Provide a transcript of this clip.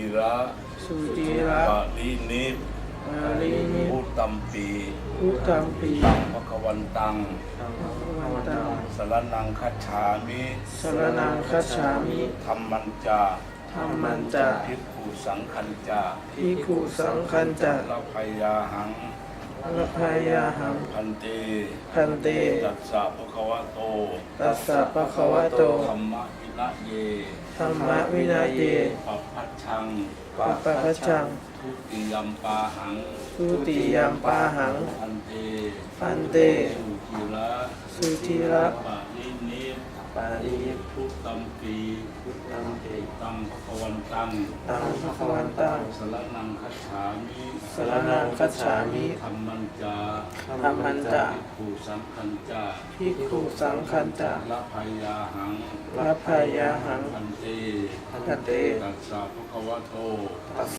จิระสุจิระปะลินิพมาลินิพุตัมปีพุทธัมปีตังภควันตังภวันตังสรนังคัจฉามิสรนังคัจฉามิธรรมันจาธรรมันจะภิกขุสังคัญจาภิกขุสังคันจะลพยาหัง ละพายาหังพันเตพันเตตัสสะภะคะวะโตตัสสะปะคะวะโตธรรมะวินะเยธรรมวินัยเยปัพพัชชังปะปะคัจฉังทุติยมปาหังทุติยามปาหังพันเตพันเตสุจิระสุจิระปะลินิพปาริยพุตัมปีพุทธัมปิตั งภควันตังตังภะวันตังสรนังคัจฉามิสรนังคัจฉามิธรรมันจาธรรมันจะภิกขุสังคัญจาภิกขุสังคันจะละพยาหังละพายาหังพันเตพันเตตัสสะภะคะวะโต